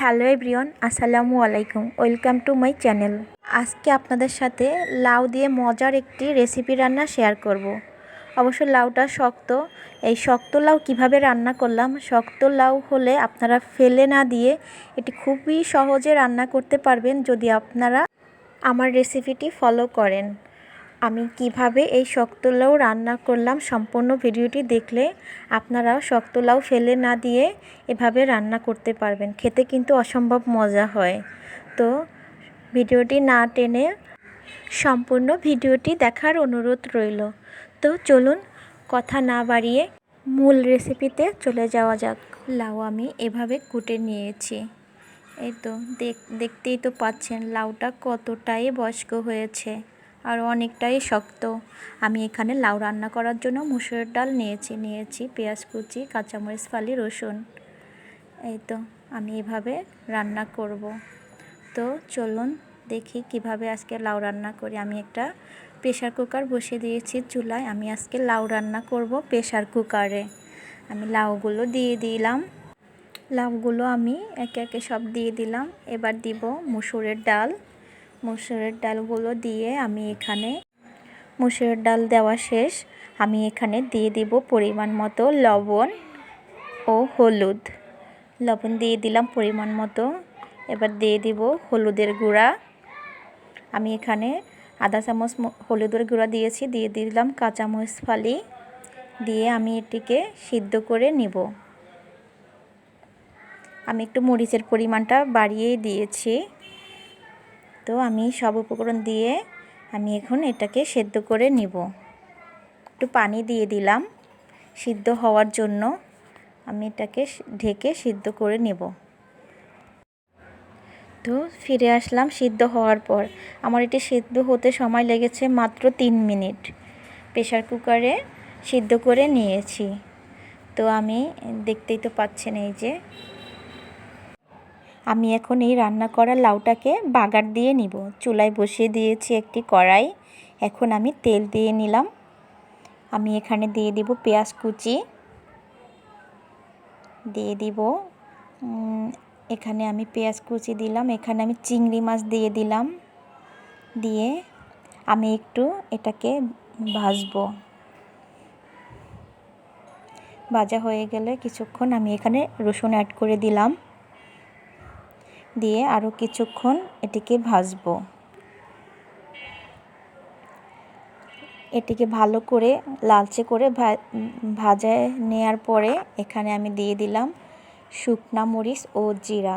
Hello everyone, আসসালামু আলাইকুম। Welcome to my channel. আজকে আপনাদের সাথে লাউ দিয়ে মজার একটি রেসিপি রান্না শেয়ার করব। অবশ্য লাউটা শক্ত। এই শক্ত লাউ কীভাবে রান্না করলাম? শক্ত লাউ হলে আপনারা ফেলে না দিয়ে এটি খুবই সহজে রান্না করতে পারবেন যদি আপনারা আমার রেসিপিটি ফলো করেন। আমি কীভাবে এই শক্ত লাউ রান্না করলাম সম্পূর্ণ ভিডিওটি দেখলে আপনারাও শক্ত লাউ ফেলে না দিয়ে এভাবে রান্না করতে পারবেন। খেতে কিন্তু অসম্ভব মজা হয়। তো ভিডিওটি না টেনে সম্পূর্ণ ভিডিওটি দেখার অনুরোধ রইল। তো চলুন কথা না বাড়িয়ে মূল রেসিপিতে চলে যাওয়া যাক। লাউ আমি এভাবে কুটে নিয়েছি। এই তো দেখতেই তো পাচ্ছেন, লাউটা কতটাই বয়স্ক হয়েছে। আর অনেকটাই শক্ত। আমি এখানে লাউ রান্না করার জন্য মুসুরের ডাল নিয়েছি নিয়েছি পেঁয়াজ কুচি, কাঁচামরিচ, ফালি, রসুন। এই তো, আমি এভাবে রান্না করব। তো চলুন দেখি কীভাবে আজকে লাউ রান্না করি। আমি একটা প্রেশার কুকার বসিয়ে দিয়েছি চুলায়। আমি আজকে লাউ রান্না করব প্রেশার কুকারে। আমি লাউগুলো দিয়ে দিলাম। লাউগুলো আমি একে একে সব দিয়ে দিলাম। এবার দিব মুসুরের ডাল। মুসুরের ডালগুলো দিয়ে আমি এখানে মুসুরের ডাল দেওয়া শেষ। আমি এখানে দিয়ে দিব পরিমাণ মতো লবণ ও হলুদ। লবণ দিয়ে দিলাম পরিমাণ মতো। এবার দিয়ে দিব হলুদের গুঁড়া। আমি এখানে আধা চামচ হলুদের গুঁড়া দিয়েছি। দিয়ে দিলাম কাঁচামরিচ ফালি। দিয়ে আমি এটিকে সিদ্ধ করে নিব। আমি একটু মরিচের পরিমাণটা বাড়িয়েই দিয়েছি। তো আমি সব উপকরণ দিয়ে আমি এখন এটাকে সেদ্ধ করে নিব। একটু পানি দিয়ে দিলাম সিদ্ধ হওয়ার জন্য। আমি এটাকে ঢেকে সিদ্ধ করে নেব। তো ফিরে আসলাম সিদ্ধ হওয়ার পর। আমার এটি সিদ্ধ হতে সময় লেগেছে মাত্র তিন মিনিট। প্রেশার কুকারে সিদ্ধ করে নিয়েছি। তো আমি দেখতেই তো পাচ্ছেন এই যে আমি এখন এই রান্না করা লাউটাকে বাগার দিয়ে নিব। চুলায় বসিয়ে দিয়েছি একটি কড়াই। এখন আমি তেল দিয়ে নিলাম। আমি এখানে দিয়ে দিব পেঁয়াজ কুচি। দিয়ে দিব এখানে আমি পেঁয়াজ কুচি দিলাম। এখানে আমি চিংড়ি মাছ দিয়ে দিলাম। দিয়ে আমি একটু এটাকে ভাজবো। ভাজা হয়ে গেলে কিছুক্ষণ আমি এখানে রসুন অ্যাড করে দিলাম। দিয়ে আরও কিছুক্ষণ এটিকে ভাজবো। এটিকে ভালো করে লালচে করে ভাজা নেয়ার পরে এখানে আমি দিয়ে দিলাম শুকনা মরিচ ও জিরা।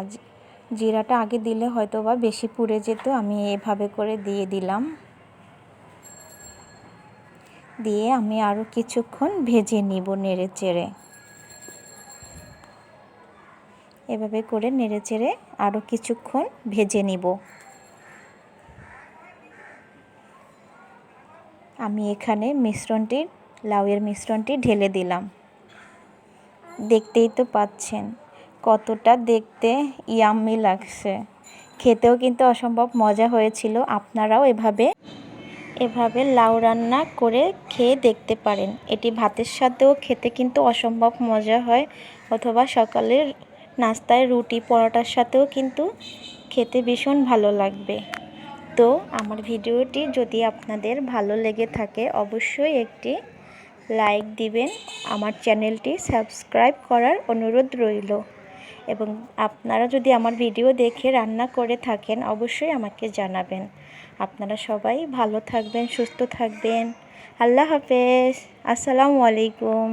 জিরাটা আগে দিলে হয়তো বা বেশি পুড়ে যেত, আমি এভাবে করে দিয়ে দিলাম। দিয়ে আমি আরও কিছুক্ষণ ভেজে নিব নেড়ে চেড়ে এভাবে করে নেড়ে চেড়ে আরও কিছুক্ষণ ভেজে নিব। আমি এখানে মিশ্রণটি, লাউয়ের মিশ্রণটি ঢেলে দিলাম। দেখতেই তো পাচ্ছেন কতটা দেখতে ইয়াম্মি লাগছে। খেতেও কিন্তু অসম্ভব মজা হয়েছিল, আপনারাও এভাবে এভাবে লাউ রান্না করে খেয়ে দেখতে পারেন। এটি ভাতের সাথেও খেতে কিন্তু অসম্ভব মজা হয়, অথবা সকালের নাস্তায় রুটি, পরোটার সাথেও কিন্তু খেতে ভীষণ ভালো লাগবে। তো আমার ভিডিওটি যদি আপনাদের ভালো লেগে থাকে, অবশ্যই একটি লাইক দিবেন। আমার চ্যানেলটি সাবস্ক্রাইব করার অনুরোধ রইল। এবং আপনারা যদি আমার ভিডিও দেখে রান্না করে থাকেন, অবশ্যই আমাকে জানাবেন। আপনারা সবাই ভালো থাকবেন, সুস্থ থাকবেন। আল্লাহ হাফেজ। আসসালামু আলাইকুম।